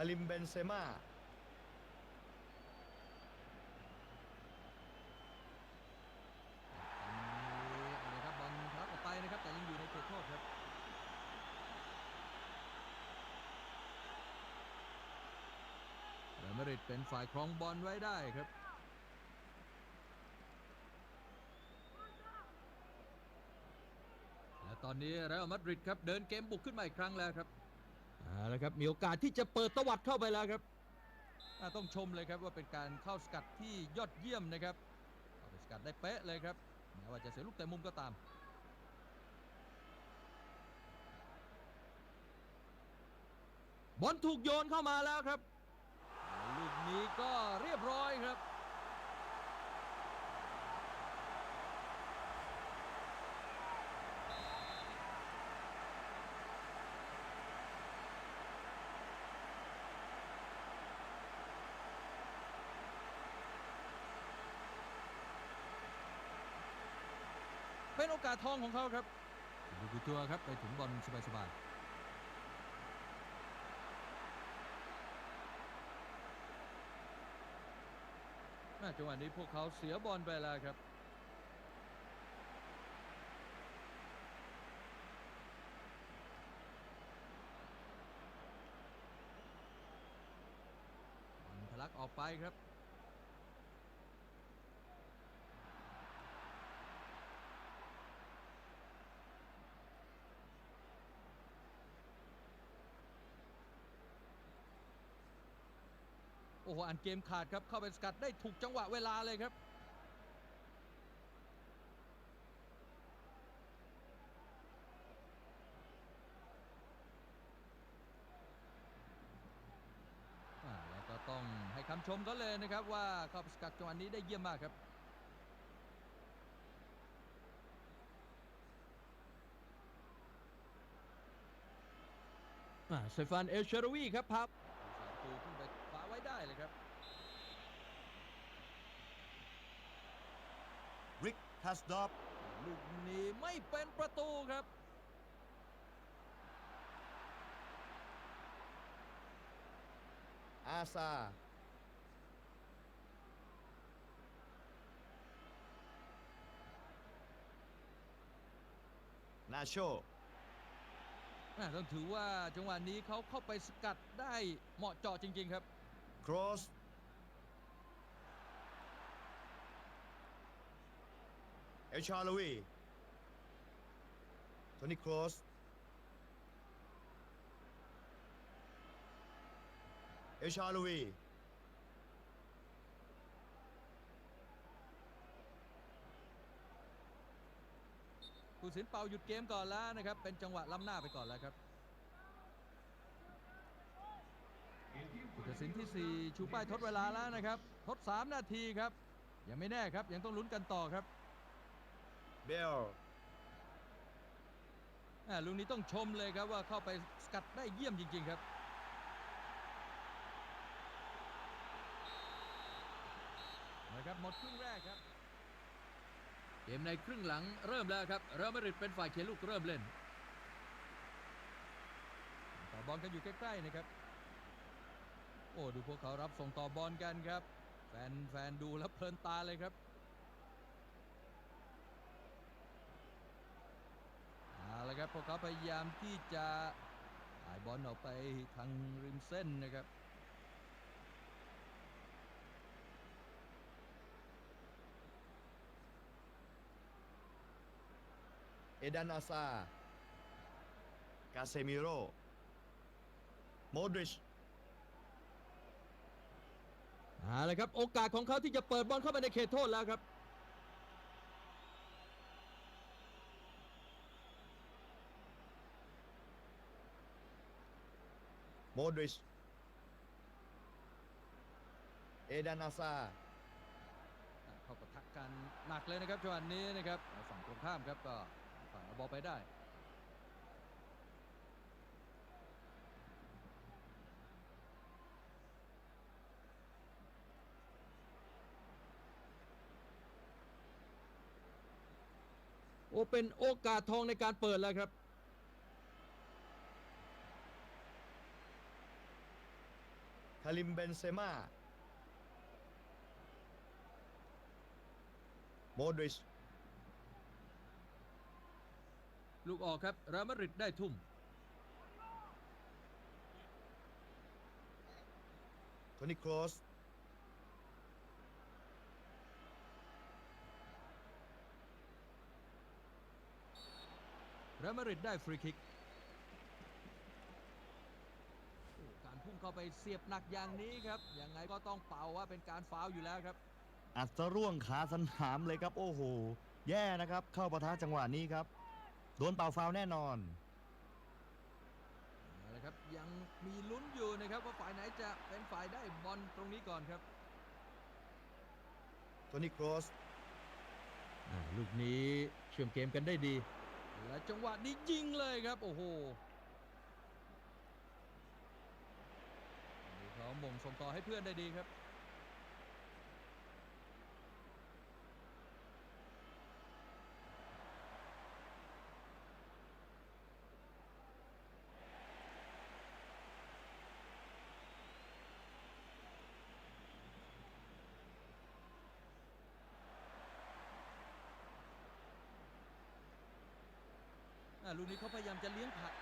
าริมเบนเซม่านนี้นะครับบอลพักออกไปนะครับแต่ยังอยู่ในเขตโทษครับเรอัลมาดริดเป็นฝ่ายครองบอลไว้ได้ครับและตอนนี้เรอัลมาดริดครับเดินเกมบุกขึ้นมาอีกครั้งแล้วครับ เอาละครับมีโอกาสที่จะเปิดตวัดเข้าไปแล้วครับต้องชมเลยครับว่าเป็นการเข้าสกัดที่ยอดเยี่ยมนะครับเข้าไปสกัดได้เป๊ะเลยครับแม้ว่าจะเสียลูกแต่มุมก็ตามบอลถูกโยนเข้ามาแล้วครับ ลูกนี้ก็เรียบร้อยครับ เป็นโอกาสทองของเขาครับดูกุตัวครับไปถึงบอลสบายๆแม่จังหวะนี้พวกเขาเสียบอลไปแล้วครับ บอลทะลักออกไปครับ อ้โหอ่านเกมขาดครับเข้าไปสกัดได้ถูกจังหวะเวลาเลยครับแล้วก็ต้องให้คำชมเขาเลยนะครับว่าเข้าไปสกัดจังหวะนี้ได้เยี่ยมมากครับเซฟานเอลเชอรวีครับพับสามตูขึ้นไปคว้าไว้ได้เลยครับ ริกฮัสดอฟลูกนี้ไม่เป็นประตูครับ อาซา นาโชอ่าต้องถือว่าจังหวะนี้เขาเข้าไปสกัดได้เหมาะเจาะจริง ๆ ครับ ครอส เอลชาลวีโทนี่ครอสเอลชาลวีผู้สินเป่าหยุดเกมก่อนแล้วนะครับ เป็นจังหวะล้ำหน้าไปก่อนแล้วครับผู้ตัดสินที่ 4 ชูป้ายทดเวลาแล้วนะครับ ทด 3 นาทีครับ ยังไม่แน่ครับ ยังต้องลุ้นกันต่อครับ เบลลูกนี้ต้องชมเลยครับว่าเข้าไปสกัดได้เยี่ยมจริง ๆ ครับ นะครับหมดครึ่งแรกครับ เกมในครึ่งหลังเริ่มแล้วครับเรอัลมาดริดเป็นฝ่ายเขียนลูกเริ่มเล่นต่อบอลกันอยู่ใกล้ๆนะครับ โอ้ดูพวกเขารับส่งต่อบอลกันครับ แฟนแฟนดูแล้วเพลินตาเลยครับเอาละครับ พวกเขาพยายามที่จะถ่ายบอลออกไปทางริมเส้นนะครับเอดานอาซา กาเซมิโร โมดริชเอาละครับ โอกาสของเขาที่จะเปิดบอลเข้าไปในเขตโทษแล้วครับ มดริช เอดานอาซาเข้าปะทะกันหนักเลยนะครับจังหวะนี้นะครับฝั่งตรงข้ามครับก็ฝ่ายเอาบอลไปได้โอ้เป็นโอกาสทองในการเปิดแล้วครับาริมเบนเซม่าโมดริชลูกออกครับเรอัลมาดริดได้ทุ่ม โทนี่ครอสเรอัลมาดริดได้ฟรีคิกโอ้การพุ่ง เข้าไปเสียบหนักอย่างนี้ครับยังไงก็ต้องเป่าว่าเป็นการฟาวล์อยู่แล้วครับ อัดจะร่วงขาสนามเลยครับ โอ้โห แย่นะครับ เข้าประทะจังหวะนี้ครับ โดนเป่าฟาวล์แน่นอนเอาละครับยังมีลุ้นอยู่นะครับว่าฝ่ายไหนจะเป็นฝ่ายได้บอลตรงนี้ก่อนครับโทนี่ครอสอ่าลูกนี้เชื่อมเกมกันได้ดี และจังหวะนี้ยิงเลยครับ โอ้โห โหม่งส่งต่อให้เพื่อนได้ดีครับ ลูกนี้เขาพยายามจะเลี้ยงผัด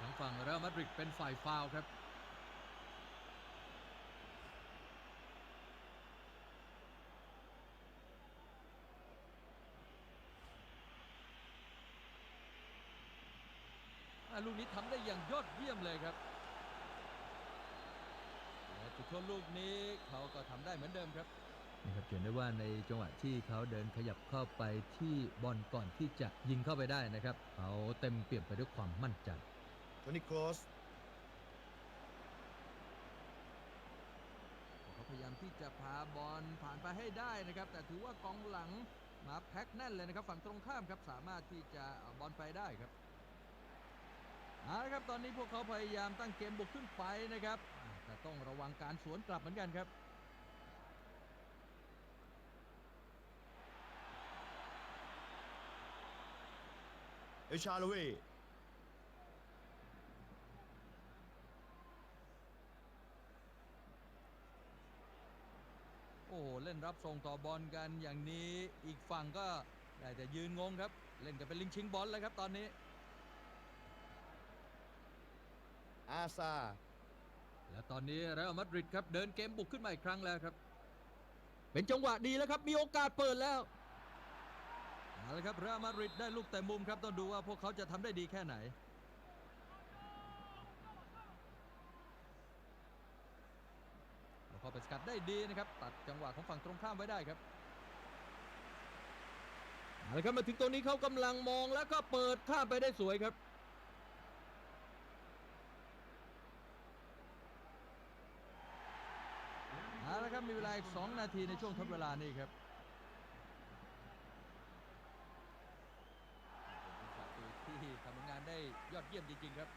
ทางฝั่งเรอัลมาดริดเป็นฝ่ายฟาวครับ ลูกนี้ทำได้อย่างยอดเยี่ยมเลยครับและจุดโทษลูกนี้เขาก็ทำได้เหมือนเดิมครับนะครับเห็นได้ว่าในจังหวะที่เขาเดินขยับเข้าไปที่บอลก่อนที่จะยิงเข้าไปได้นะครับเขาเต็มเปี่ยมไปด้วยความมั่นใจโทนี่ครอสเขาพยายามที่จะพาบอลผ่านไปให้ได้นะครับ แต่ถือว่ากองหลังมาแพ็คแน่นเลยนะครับ ฝั่งตรงข้ามครับสามารถที่จะเอาบอลไปได้ครับ เอาละครับตอนนี้พวกเขาพยายามตั้งเกมบุกขึ้นไปนะครับอ่าแต่ต้องระวังการสวนกลับเหมือนกันครับเอลชาลูวีโอ้โหเล่นรับส่งต่อบอลกันอย่างนี้อีกฝั่งก็ได้แต่ยืนงงครับ เล่นกันเป็นลิงชิงบอลเลยครับตอนนี้ อาซา และตอนนี้เรอัลมาดริดครับเดินเกมบุกขึ้นมาอีกครั้งแล้วครับ เป็นจังหวะดีแล้วครับ มีโอกาสเปิดแล้วเอาละครับเรอัลมาดริดได้ลูกแต่มุมครับต้องดูว่าพวกเขาจะทำได้ดีแค่ไหนแล้วก็ไปสกัดได้ดีนะครับ ตัดจังหวะของฝั่งตรงข้ามไว้ได้ครับเอาละครับมาถึงตรงนี้เขากำลังมองแล้วก็เปิดข้ามไปได้สวยครับ เอาละครับมีเวลาอีก2นาทีในช่วงทดเวลานี่ครับที่ทำงานได้ยอดเยี่ยมจริงๆครับ